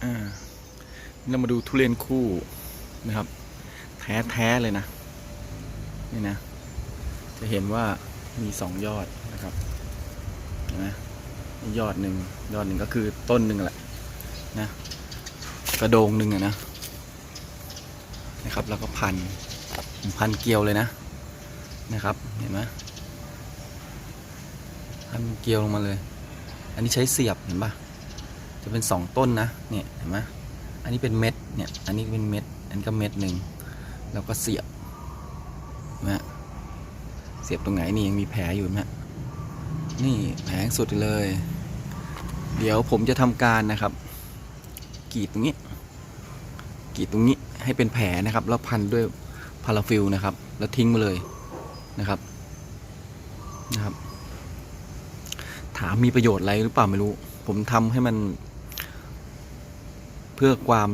เรามาดูทุเรียนคู่นะครับ แท้แท้ๆเลยนะ นี่นะ จะเห็นว่ามีสองยอดนะครับเห็นไหมยอดหนึ่งยอดหนึ่งก็คือต้นหนึ่งแหละนะกระโดงหนึ่งอะนะนะครับ แล้วก็พันพันเกลียวเลยนะนะครับ เห็นไหมพันเกลียวลงมาเลย อันนี้ใช้เสียบเห็นปะ จะเป็นสองต้นนะเนี่ยเห็นไหมอันนี้เป็นเม็ดเนี่ยอันนี้เป็นเม็ดอันนก็เม็ดหนึ่งแล้วก็เสียบเนไหมเสียบตรงไหนนี่ยังมีแผลอยู่เนไหมนี่แผลสุดเลย เดี๋ยวผมจะทำการนะครับกรีดตรงนี้กรีดตรงนี้ให้เป็นแผลนะครับ แล้วพันด้วยพาราฟิลนะครับ แล้วทิ้งมาเลยนะครับนะครับ ถามมีประโยชน์อะไรหรือเปล่าไม่รู้ ผมทำให้มัน เพื่อความ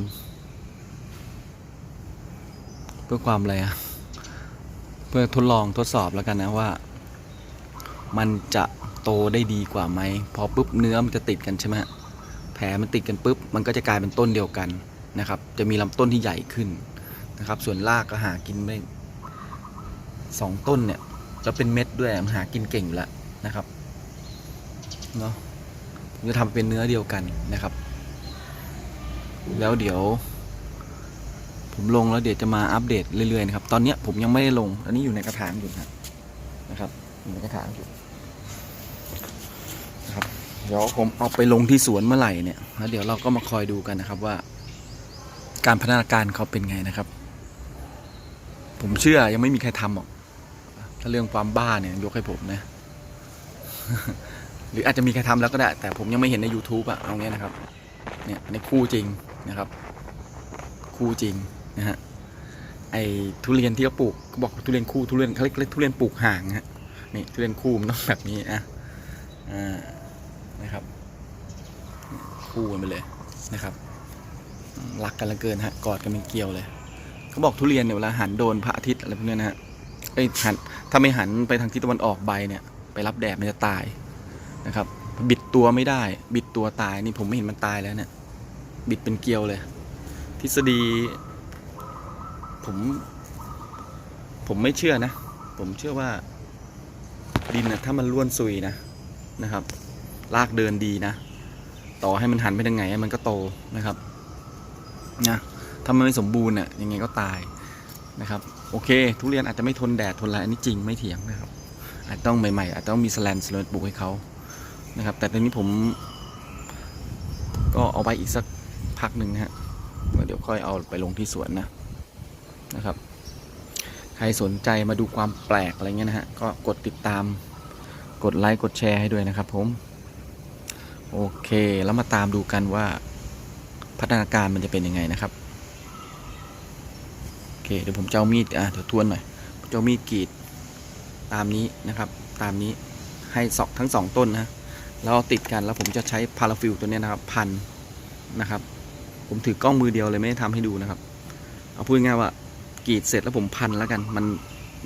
เพื่อความอะไรอะเพื่อทดลองทดสอบแล้วกันนะว่า มันจะโตได้ดีกว่าไหมพอปุ๊บเนื้อมันจะติดกันใช่ไหมแผลมันติดกันปุ๊บมันก็จะกลายเป็นต้นเดียวกันนะครับ จะมีลำต้นที่ใหญ่ขึ้นนะครับ ส่วนรากก็หากินไม่สองต้นเนี่ยจะเป็นเม็ดด้วยมันหากินเก่งแล้วนะครับเนาะจะทำเป็นเนื้อเดียวกันนะครับ แล้วเดี๋ยว ผมลงแล้วเดี๋ยวจะมาอัปเดตเรื่อยๆนะครับ ตอนนี้ผมยังไม่ได้ลง อันนี้อยู่ในกระถางอยู่นะนะครับอยู่ในกระถางอยู่นะครับเดี๋ยวผมเอาไปลงที่สวนเมื่อไหร่เนี่ยแล้วเดี๋ยวเราก็มาคอยดูกันนะครับว่า การพัฒนาการเขาเป็นไงนะครับ ผมเชื่อยังไม่มีใครทำหรอกถ้าเรื่องความบ้าเนี่ยยกให้ผมนะ หรืออาจจะมีใครทำแล้วก็ได้ แต่ผมยังไม่เห็นใน YouTube อะเอาเงี้ยนะครับ เนี่ยในคู่จริง นะครับ คู่จริงนะฮะไอทุเรียนที่เขาปลูกเขาบอกทุเรียนคู่ทุเรียนเขาเรียกทุเรียนปลูกห่างฮะนี่ทุเรียนคู่มันต้องแบบนี้นะอ่านะครับ คู่กันไปเลยนะครับรักกันเหลือเกินฮะกอดกันเป็นเกลียวเลยเขาบอกทุเรียนเนี่ยเวลาหันโดนพระอาทิตย์อะไรพวกนี้นะฮะไอหันถ้าไม่หันไปทางทิศตะวันออกใบเนี่ย ไปรับแดดมันจะตายนะครับ บิดตัวไม่ได้ บิดตัวตายนี่ผมไม่เห็นมันตายแล้วเนี่ย บิดเป็นเกลียวเลย ทฤษฎี ผม ผมไม่เชื่อนะ ผมเชื่อว่า ดินนะถ้ามันล้วนซุยนะนะครับลากเดินดีนะ ต่อให้มันหันไปทางไหนมันก็โตนะครับนะถ้ามันไม่สมบูรณ์น่ะยังไงก็ตายนะครับ โอเค ทุเรียนอาจจะไม่ทนแดดทนอะไรอันนี้จริงไม่เถียงนะครับ อาจต้องใหม่ๆ อาจจะต้องมีสแลนสเลนปลูกให้เขานะครับ แต่ตอนนี้ผม ก็เอาไว้อีกสัก พักหนึ่งนะฮะเดี๋ยวค่อยเอาไปลงที่สวนนะนะครับ ใครสนใจมาดูความแปลกอะไรเงี้ยนะฮะก็กดติดตามกดไลค์กดแชร์ให้ด้วยนะครับผม โอเคแล้วมาตามดูกันว่าพัฒนาการมันจะเป็นยังไงนะครับโอเคเดี๋ยวผมจะเอามีดอะเดี๋ยวทวนหน่อยผมจะเอามีดกรีดตามนี้นะครับ ตามนี้ให้สองทั้งสองต้นนะแล้วติดกันแล้วผมจะใช้พาราฟิลตัวนี้นะครับ พันนะครับ ผมถือกล้องมือเดียวเลยไม่ได้ทำให้ดูนะครับ เอาพูดง่ายว่ากรีดเสร็จแล้วผมพันแล้วกัน มัน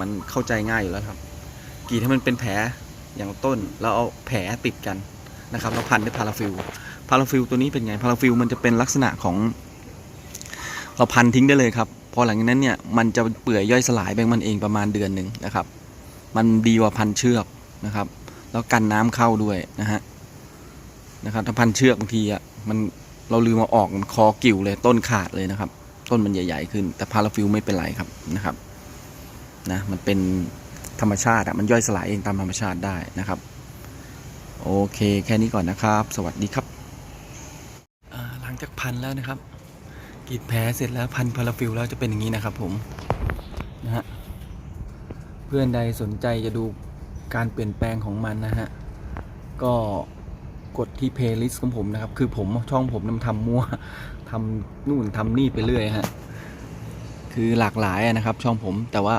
มันเข้าใจง่ายอยู่แล้วครับกรีดให้มันเป็นแผลอย่างต้นแล้วเอาแผลติดกันนะครับแล้วพันด้วยพาราฟิลพาราฟิลตัวนี้เป็นไงพาราฟิลมันจะเป็นลักษณะของ เราพันทิ้งได้เลยครับพอหลังจากนั้นเนี่ยมันจะเปื่อยย่อยสลายไปมันเองประมาณเดือนหนึ่งนะครับ มันดีกว่าพันเชือกนะครับ แล้วกันน้ำเข้าด้วยนะฮะนะครับถ้าพันเชือกบางทีอะมัน เราลืมมาออกมันคอกิ่วเลยต้นขาดเลยนะครับ ต้นมันใหญ่ ๆ ขึ้น แต่พาราฟิลไม่เป็นไรครับนะครับนะมันเป็นธรรมชาติอะมันย่อยสลายเองตามธรรมชาติได้นะครับ โอเคแค่นี้ก่อนนะครับ สวัสดีครับอ่าหลังจากพันแล้วนะครับกรีดแผลเสร็จแล้วพันพาราฟิลแล้วจะเป็นอย่างนี้นะครับ ผมนะฮะเพื่อนใดสนใจจะดูการเปลี่ยนแปลงของมันนะฮะก็ กดที่เพลย์ลิสต์ของผมนะครับ คือผมช่องผมนำทำมั่วทำนู่นทำนี่ไปเรื่อยฮะคือหลากหลายนะครับ ช่องผมแต่ว่า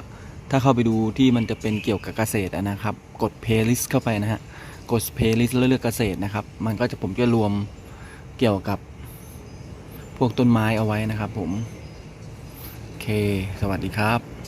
ถ้าเข้าไปดูที่มันจะเป็นเกี่ยวกับเกษตรนะครับ กดเพลย์ลิสต์เข้าไปนะฮะกดเพลย์ลิสต์แล้วเลือกเกษตรนะครับ มันก็จะผมจะรวมเกี่ยวกับพวกต้นไม้เอาไว้นะครับผม โอเค สวัสดีครับ